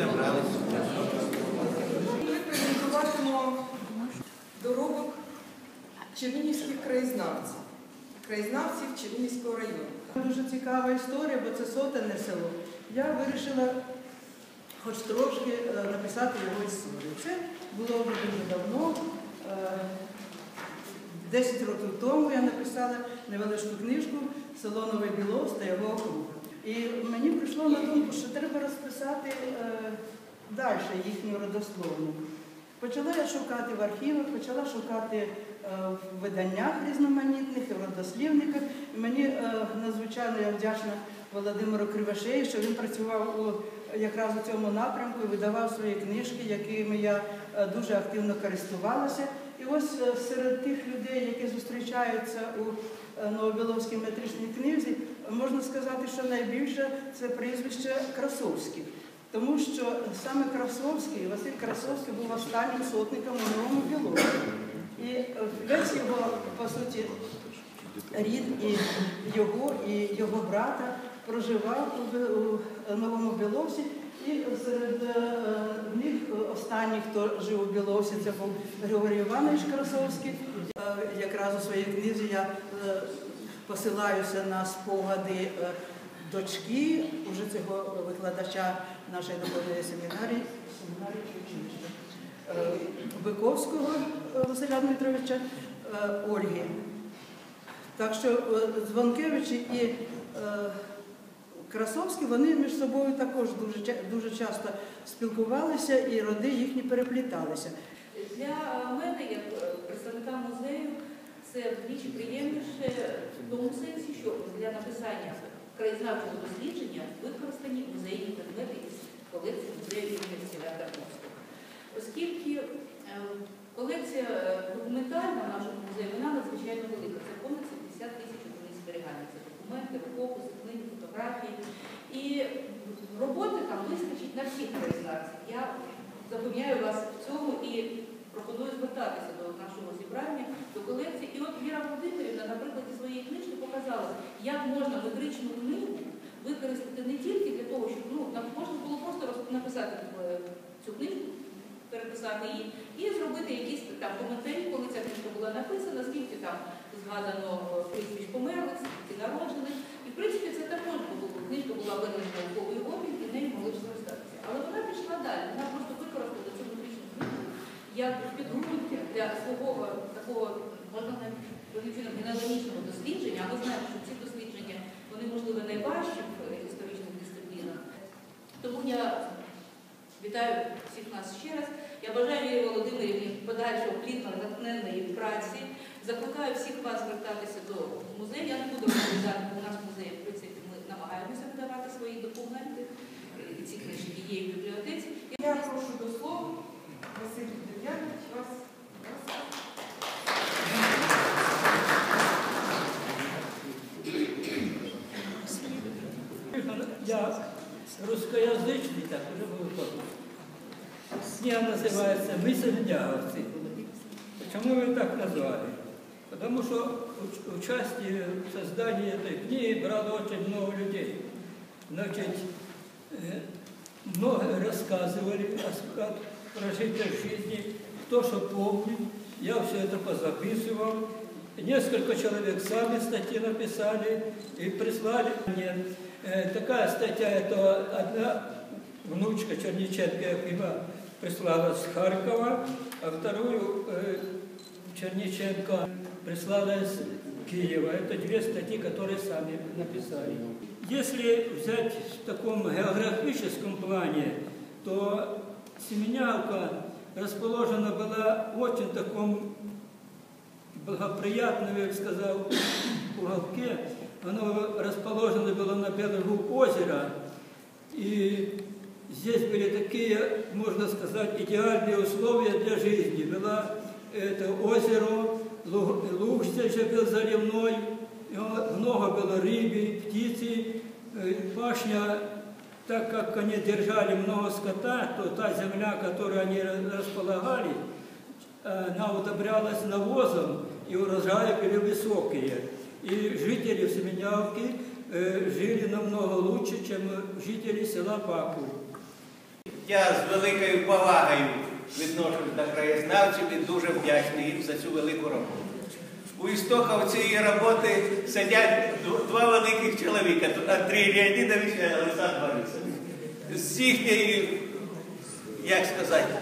звідти бралися. Ми презентуватимо доробок чернігівських краєзнавців, краєзнавців Чернігівського району. Дуже цікава історія, бо це сотенне село. Я вирішила хоч трошки е, написати його історію. Це було вже дуже давно. Е, десять років тому я написала невеличку книжку Село Новий Білов та його округ. І мені прийшло на думку, що треба розписати е, далі їхню родословну. Почала я шукати в архівах, почала шукати е, в виданнях різноманітних, і в родослівниках. І мені е, надзвичайно я вдячна Володимиру Кривошею, що він працював у, якраз у цьому напрямку і видавав свої книжки, якими я е, дуже активно користувалася. І ось е, серед тих людей, які зустрічаються у е, Новобіловській метричній книзі, можна сказати, що найбільше це прізвище Красовських. Тому що саме Красовський, Василь Красовський був останнім сотником у Новому Білові. І весь його, по суті, рід і його, і його брата проживав у, Новому Біловсі. І серед е, них останній, хто жив у Біловсі, це був Григорій Іванович Красовський. Е, Якраз у своїй книзі я е, посилаюся на спогади е, дочки уже цього викладача нашої духовної семінарії, е, Биковського е, Василя Дмитровича Ольги. Так що Звонкевичі і Красовські вони між собою також дуже, часто спілкувалися і роди їхні перепліталися. Для мене, як представника музею, це вдвічі приємніше в тому сенсі, що для написання краєзнавчого дослідження використані музейні предмети із колекції музею імені Василя. Оскільки е, колекція е, документальна в нашому музеї, вона надзвичайно велика. Це понад 70 тисяч одиниць зберігання. Це документи, рукописи, книги, фотографії. І роботи там вистачить на всіх краєзнавців. Я запевняю вас в цьому і пропоную звертатися до нашого зібрання, до колекції. І от Віра Володимирівна на прикладі своєї книжки показала, як можна метричну книгу використати не тільки для того, щоб ну, нам можна було просто написати е, цю книжку, переписати її і зробити якісь там коментарі, коли ця книжка була написана, скільки там згадано е, прізвищ померлих, скільки народжених. І в принципі це так можна було. Книжка була введена науковий обмін, і нею могли скористатися. Але вона пішла далі. Вона просто використала цю метричну книгу як підґрунтя для свого е, такого можна навіть певним генеалогічного дослідження. А ми знаємо, що ці вони можливо найважчі в історичних дисциплінах. Тому я вітаю всіх нас ще раз. Я бажаю Юрії Володимирівні подальшого плідної натхненної праці. Закликаю всіх вас звертатися до музею. Я не буду розповідати, бо у нас в музеї, в принципі, ми намагаємося видавати свої документи. І ці книжки є в бібліотеці. Я прошу до слова Василь Дем'янович вас. Так уже был подумал. Книга называется «Мысль Дяговцы». Почему вы так назвали? Потому что уч- участие в создании этой книги брало очень много людей. Значит, э, много рассказывали о, прожитой жизни, кто что помнит. Я все это позаписывал. Несколько человек сами статьи написали и прислали мне. Э, Такая статья, это одна внучка Черниченко Якима прислала с Харькова, а вторую э, Черниченко прислала из Киева. Это две статьи, которые сами написали. Если взять в таком географическом плане, то Семенялка расположена была в очень таком благоприятном, я бы сказал, уголке. Оно расположено было на берегу озера. И здесь были такие, можно сказать, идеальные условия для жизни. Было это озеро, луг, луг здесь же был заливной, и он- много было рыбы, птицы, э, пашня так как они держали много скота, то та земля, которую они ра- располагали, э, она удобрялась навозом, и урожаи были высокие. И жители Семенявки э, жили намного лучше, чем жители села Пакуль. Я з великою повагою відношусь до краєзнавців і дуже вдячний їм за цю велику роботу. У істоках цієї роботи сидять два великих чоловіка, Андрій Леонідович і Олександр Борисович. З їхньої, як сказати,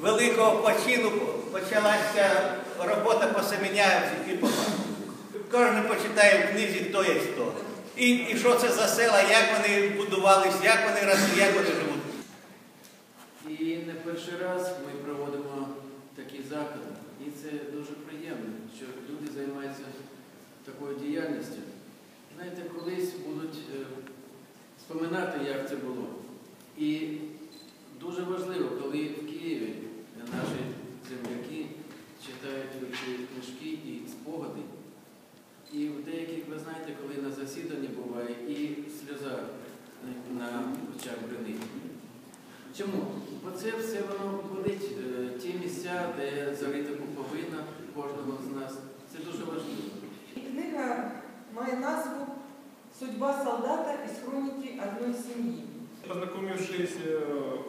великого почину почалася робота по Семенянці і по. Кожен почитає в книзі, хто є хто. І, і що це за села, як вони будувались, як вони росли, як вони живуть. Перший раз ми проводимо такі заходи. е, ті місця, де зарита пуповина кожного з нас. Це дуже важливо. І Книга має назву Судьба солдата із хроніки одної сім'ї. Познакомившись э,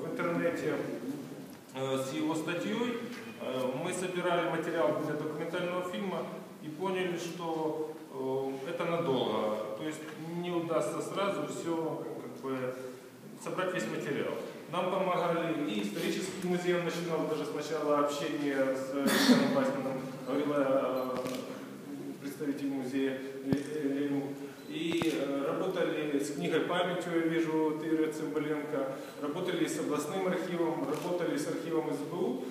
в интернете э, с его статьей, э, мы собирали материал для документального фильма и поняли, что э, это надолго. То есть не удастся сразу все как бы собрать весь материал. Нам помогали и исторический музей, начинал даже сначала общение с Александром Басманом, говорила э, представитель музея Ле- Ленин. И э, работали с книгой памятью, я вижу, Тыры Цымбаленко, работали с областным архивом, работали с архивом СБУ.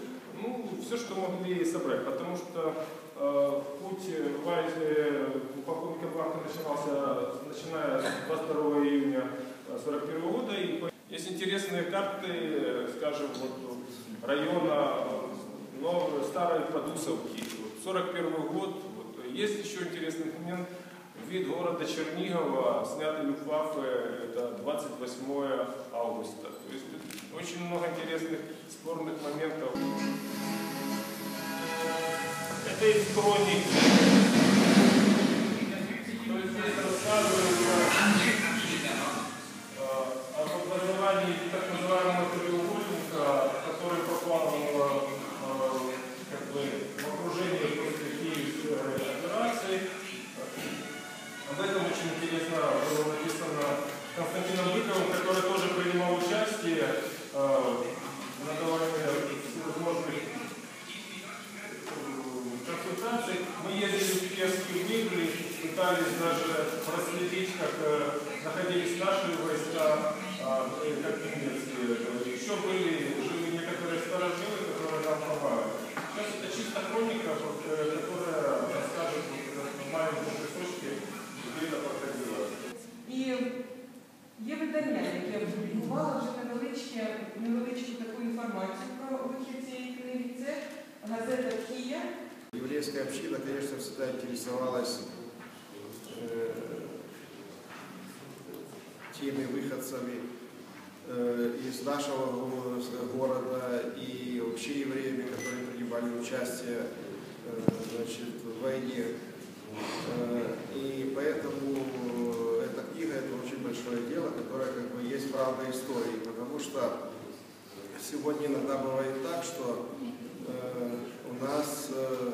Ну, все, что могли собрать, потому что э, путь в Азии у полковника Бланка начинался, начиная с 22 июня 1941 года. И есть интересные карты, э, скажем, вот, района э, Новой, Старой Подусовки. Вот, 41 год. Вот, есть еще интересный момент. Вид города Чернигова, снятый Люфтваффе, это 28 августа. То есть очень много интересных спорных моментов. Это из хроники. То здесь рассказывается как э, находились наши войска, а, и как немецкие. Еще были живы некоторые старожилы, которые нам помогали. Сейчас это чисто хроника, вот, э, которая расскажет вот, в маленьком кусочке, где это проходило. І є видання, яке опублікувало вже невеличке, невеличку таку інформацію про вихід цієї книги. Це газета Кія. Еврейская община, конечно, всегда интересовалась теми выходцами из нашего го- города и вообще евреями, которые принимали участие значит, в войне. И поэтому э, эта книга это очень большое дело, которое как бы есть правда истории, потому что сегодня иногда бывает так, что э, у нас э,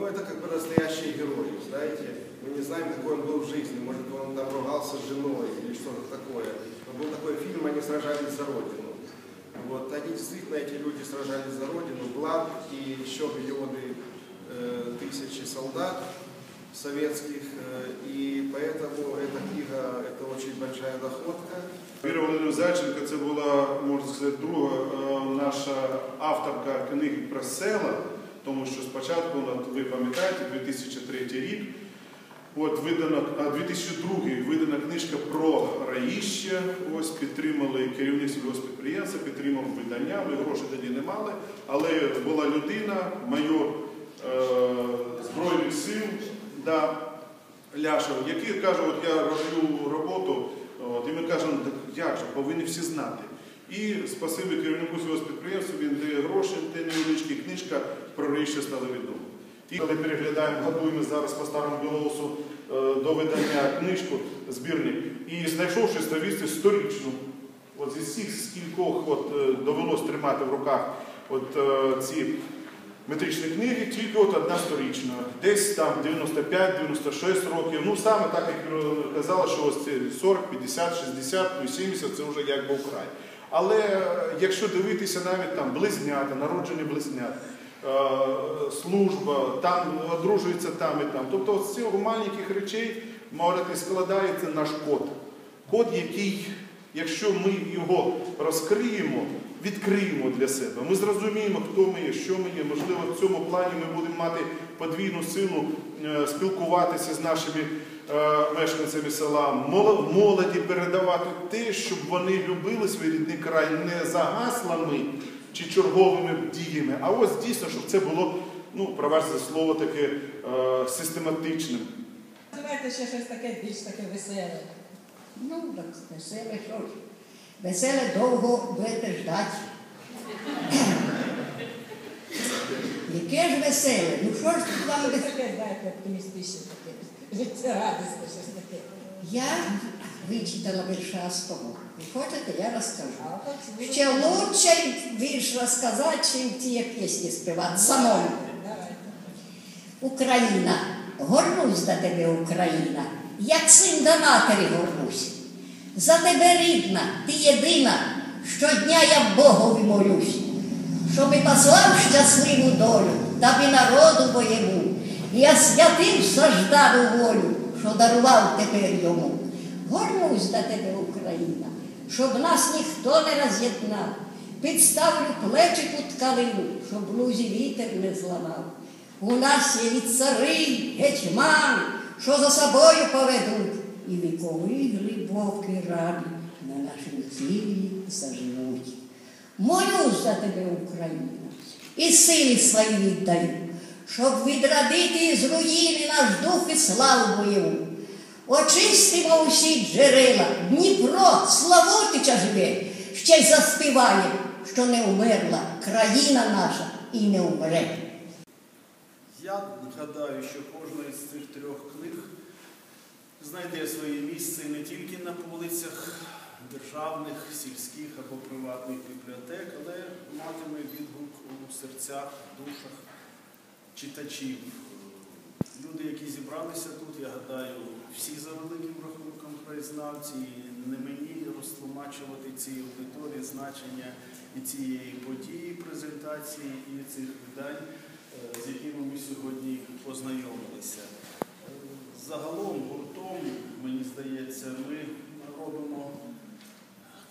ну, это как бы настоящий герой, знаете. Мы не знаем, какой он был в жизни. Может, он там ругался с женой или что-то такое. Но был такой фильм «Они сражались за Родину». Вот, они действительно, эти люди сражались за Родину. Бланк и еще миллионы э, тысячи солдат советских. э, и поэтому эта книга, это очень большая находка. Віра Володимирівна Зайченко це була, можна сказати, друга е, наша авторка книги про села, тому що спочатку, ви пам'ятаєте, 2003 рік, от видано, 2002 видана книжка про раїще, ось підтримали керівник сільгоспідприємства, підтримав видання, ми грошей тоді не мали, але була людина, майор е, Збройних сил, да, Ляшев, який каже, от я роблю роботу, от, і ми кажемо, як же, повинні всі знати. І спасибі керівнику цього підприємства, він дає гроші, те невеличкі книжка про ріще стало відомо. І коли переглядаємо, готуємо зараз по старому білоусу е, до видання книжку, збірник, і знайшовши сторінці сторічну, от зі всіх скількох от, е, довелось тримати в руках е, ці метричні книги, тільки от одна сторічна. Десь там 95-96 років. Ну саме так, як казала, що ось це 40, 50, 60, ну 70 це вже якби вкрай. Але е, якщо дивитися навіть там близнята, народжені близнят, е, служба, там одружується там і там. Тобто з цього маленьких речей можете складається наш код. Код, який, якщо ми його розкриємо, відкриємо для себе. Ми зрозуміємо, хто ми є, що ми є. Можливо, в цьому плані ми будемо мати подвійну силу е, спілкуватися з нашими мешканцями села, молоді передавати те, щоб вони любили свій рідний край не за гаслами чи черговими діями, а ось дійсно, щоб це було, ну, пробачте слово, таке е, систематичним. Давайте ще щось таке більш таке веселе. Ну, так веселе що ж. Веселе довго будете ждати. Яке ж веселе? Ну що ж тут вам веселе? таке, знаєте, оптимістичне таке. Життєрадісне щось таке. Я вичитала вірша з того. Ви хочете, я розкажу. Ще лучше вірш розказати, чим ті, пісні співати самому. Україна, горнусь до тебе, Україна, як син до матері горнусь. За тебе рідна, ти єдина, щодня я Богові молюсь, щоби послав щасливу долю, та народу моєму. Я святим сождав волю, що дарував тепер йому. Горнусь до тебе, Україна, щоб нас ніхто не роз'єднав. Підставлю плечі під калину, щоб лузі вітер не зламав. У нас є і цари, гетьмани, що за собою поведуть, і вікові глибокі рани на нашому тілі заживуть. Молюсь за тебе, Україна, і сили свої віддаю, щоб відрадити із руїни наш дух і славу бойову. Очистимо усі джерела, Дніпро, Славутича живе, ще й заспіває, що не умерла країна наша і не умре. Я гадаю, що кожна із цих трьох книг знайде своє місце не тільки на полицях державних, сільських або приватних бібліотек, але матиме відгук у серцях, душах читачів. Люди, які зібралися тут, я гадаю, всі за великим рахунком краєзнавці, не мені розтлумачувати цій аудиторії значення і цієї події, презентації, і цих видань, е, з якими ми сьогодні познайомилися. Загалом гуртом, мені здається, ми робимо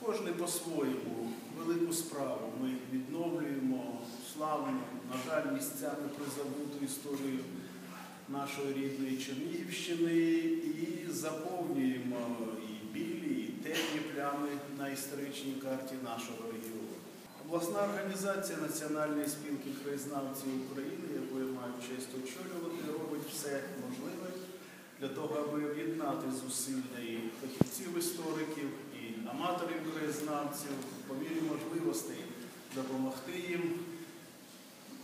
кожен по-своєму велику справу. Ми відновлюємо славну, на жаль, місцями призабуту історію нашої рідної Чернігівщини і заповнюємо і білі, і темні плями на історичній карті нашого регіону. Обласна організація Національної спілки краєзнавців України, яку я маю честь очолювати, робить все можливе для того, аби об'єднати зусилля і фахівців-істориків, і аматорів краєзнавців, по мірі можливостей допомогти їм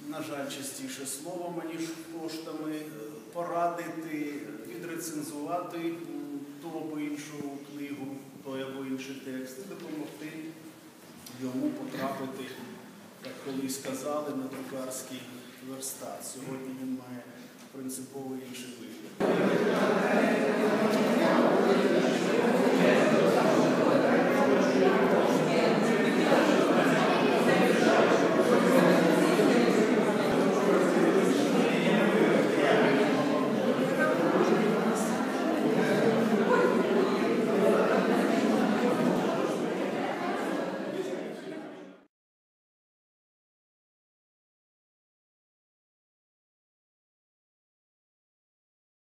на жаль, частіше словом, аніж коштами, е, порадити, відрецензувати ту або іншу книгу, той або інший текст, і допомогти йому потрапити, як колись казали, на друкарський верстат. Сьогодні він має принципово інший вигляд.